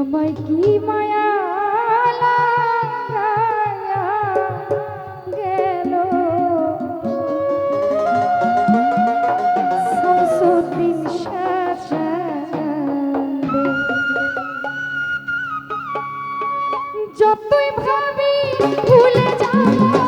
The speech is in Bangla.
আমায় কি মায়া গেল যতই ভাবি ভুলে যাওয়া